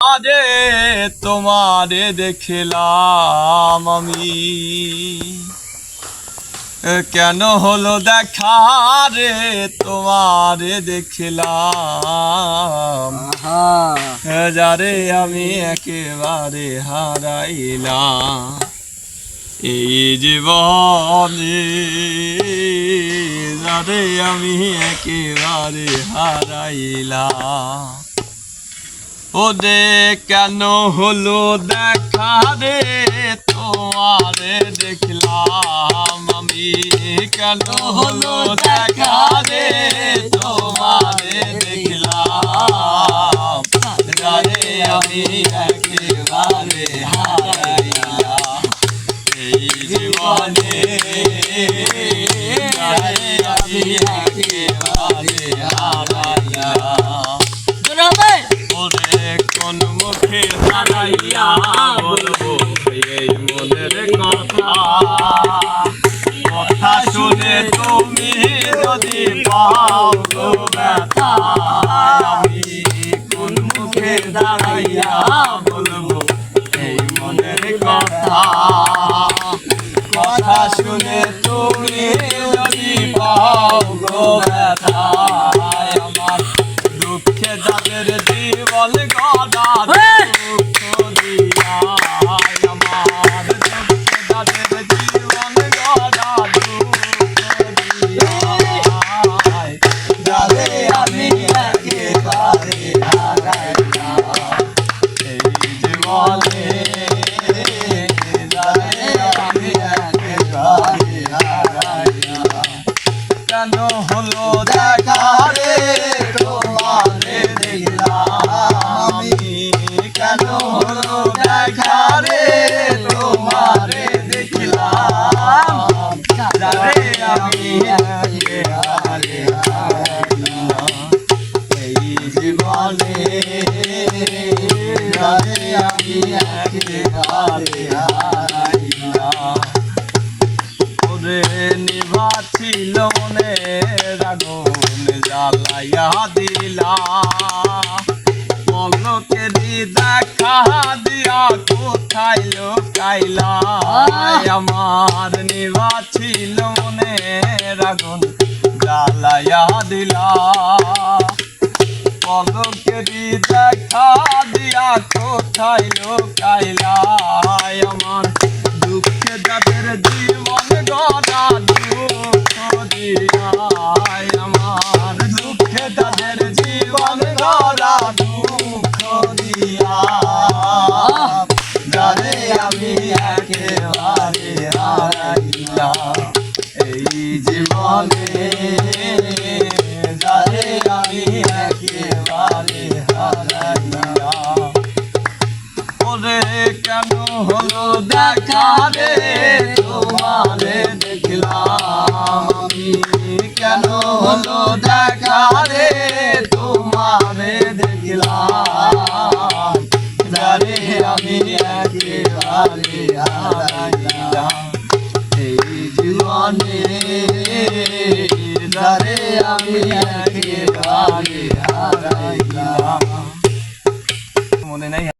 আরে তোমারে দেখলাম আমি। এ, কেন হলো দেখা রে তোমারে দেখলাম। যারে আমি একেবারে হারাইলাম। এই জীবনে যারে আমি একেবারে হারাইলাম। ওদে কেন হলো দেখা রে তোমারে দেখলাম আমি। কেন হলো দেখা রে তোমারে দেখলাম। যারে আমি একেবারে হারাইলাম এই জীবনে যারে আমি একেবারে হারাইলাম ওরে কোন মুখে দাঁড়াইয়া বলব এই মনের কথা কথা শুনে তুমি যদি পাও আমি কোন মুখে দাঁড়াইয়া বলব এই মনের কথা কথা শুনে তুমি যদি পাও গো ব্যথা কেন হলো আমি কেন হলো দেখা রে? তোমারে দেখলাম। এই জীবনে আমি একেবারে হারাইলাম ওরে নিভা ছিল মনে রাগুন জ্বালাইয়া দিলা। পলকেরই দেখা দিয়া কোথায় লোকাইলা? আমার নিভা ছিল মনে রাগুন জ্বালাইয়া দিলা। পলকেরই দেখা দিয়া কোথায় লোকাইলা? আমার একেবারে হারাইলাম এই জীবনে আমি একেবারে হারাইলাম ওরে কেন দেখা রে? তোমারে দেখলাম আমি। কেন হলো দেখা রে? তোমারে দেখলাম। যারে আমি জীবনে যারে আমি মনে নাই